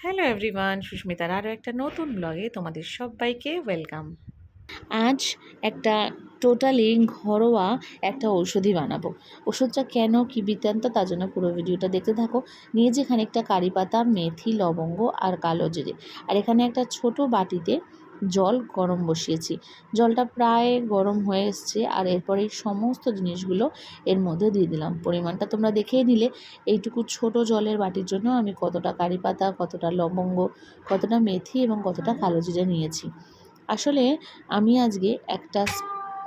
Hello everyone সুস্মিতার আরও একটা নতুন ব্লগে তোমাদের সবাইকে ওয়েলকাম আজ একটা টোটালি ঘরোয়া একটা ঔষধি বানাবো। ওষুধটা কেন, কী বৃত্তান্ত, তার জন্য পুরো ভিডিওটা দেখতে থাকো। নিয়েছি খানিকটা কারি পাতা, মেথি, লবঙ্গ আর কালো জিরে। আর এখানে একটা ছোট বাটিতে জল গরম বসিয়েছি। জলটা প্রায় গরম হয়ে এসছে আর এরপরে সমস্ত জিনিসগুলো এর মধ্যে দিয়ে দিলাম। পরিমাণটা তোমরা দেখেই নিলে। এইটুকু ছোট জলের বাটির জন্য আমি কতটা কারি পাতা, কতটা লবঙ্গ, কতটা মেথি এবং কতটা কালো জিরে নিয়েছি। আসলে আমি আজকে একটা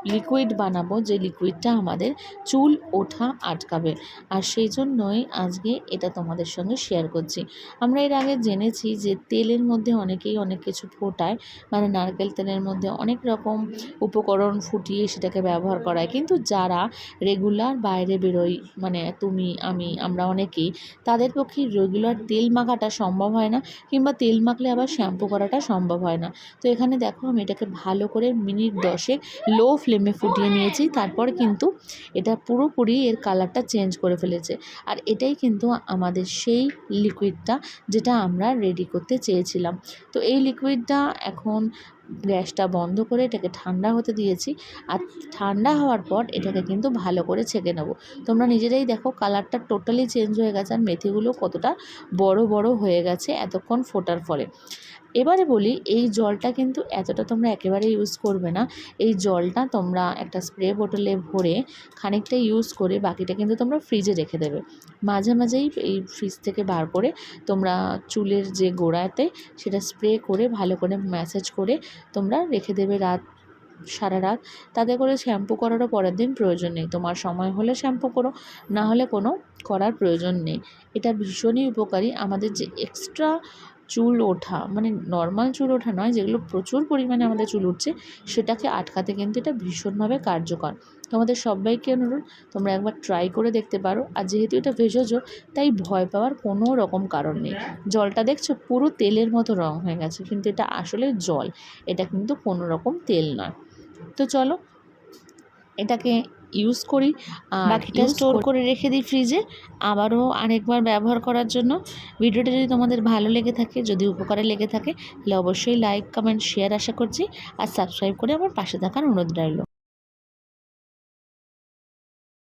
লিকুইড বানাবো, যে লিকুইডটা আমাদের চুল ওঠা আটকাবে। আর সেই জন্যই আজকে এটা তোমাদের সঙ্গে শেয়ার করছি। আমরা এর আগে জেনেছি যে তেলের মধ্যে অনেকেই অনেক কিছু ফোটায় মানে নারকেল তেলের মধ্যে অনেক রকম উপকরণ ফুটিয়ে সেটাকে ব্যবহার করায়। কিন্তু যারা রেগুলার বাইরে বেরোই মানে তুমি, আমি, আমরা অনেকেই, তাদের পক্ষে রেগুলার তেল মাখাটা সম্ভব হয় না, কিংবা তেল মাখলে আবার শ্যাম্পু করাটা সম্ভব হয় না। তো এখানে দেখো আমি এটাকে ভালো করে মিনিট দশেক লো ফ্লেমে ফুটিয়ে নিয়েছি, তারপর কিন্তু এটা পুরোপুরি এর কালারটা চেঞ্জ করে ফেলেছে। আর এটাই কিন্তু আমাদের সেই লিকুইডটা যেটা আমরা রেডি করতে চেয়েছিলাম। তো এই লিকুইডটা এখন গ্যাসটা বন্ধ করে এটাকে ঠান্ডা হতে দিয়েছি। আর ঠান্ডা হওয়ার পর এটাকে কিন্তু ভালো করে ছেঁকে নেব। তোমরা নিজেরাই দেখো কালারটা টোটালি চেঞ্জ হয়ে গেছে আর মেথিগুলো কতটা বড় বড় হয়ে গেছে এতক্ষণ ফোটার ফলে। এবারে বলি, এই জলটা কিন্তু এতটা তোমরা একেবারে ইউজ করবে না। এই জলটা তোমরা একটা স্প্রে বোতলে ভরে খানিকটা ইউজ করে বাকিটা কিন্তু তোমরা ফ্রিজে রেখে দেবে। মাঝে মাঝেই এই ফ্রিজ থেকে বার করে তোমরা চুলের যে গোড়াতে সেটা স্প্রে করে ভালো করে ম্যাসেজ করে তোমরা রেখে দেবে রাত, সারা রাত। তাতে করে শ্যাম্পু করারও পরের দিন প্রয়োজন নেই। তোমার সময় হলে শ্যাম্পু করো, না হলে কোনো করার প্রয়োজন নেই। এটা ভীষণই উপকারী। আমাদের যে এক্সট্রা চুল ওঠা মানে নর্মাল চুল ওঠা নয়, যেগুলো প্রচুর পরিমাণে আমাদের চুল উঠছে, সেটাকে আটকাতে কিন্তু এটা ভীষণভাবে কার্যকর। তোমাদের সবাইকে অনুরোধ, তোমরা একবার ট্রাই করে দেখতে পারো। আর যেহেতু এটা ভেষজ, তাই ভয় পাওয়ার কোনো রকম কারণ নেই। জলটা দেখছ, পুরো তেলের মতো রং হয়ে গেছে, কিন্তু এটা আসলে জল, এটা কিন্তু কোনো রকম তেল নয়। তো চলো, এটাকে ইউজ করি। বাকিটা স্টোর করে রেখে দিই ফ্রিজে আবারও আরেকবার ব্যবহার করার জন্য। ভিডিওটা যদি তোমাদের ভালো লেগে থাকে যদি উপকারে লেগে থাকে তাহলে অবশ্যই লাইক কমেন্ট শেয়ার আশা করছি। আর সাবস্ক্রাইব করে আমার পাশে থাকার অনুরোধ রইল।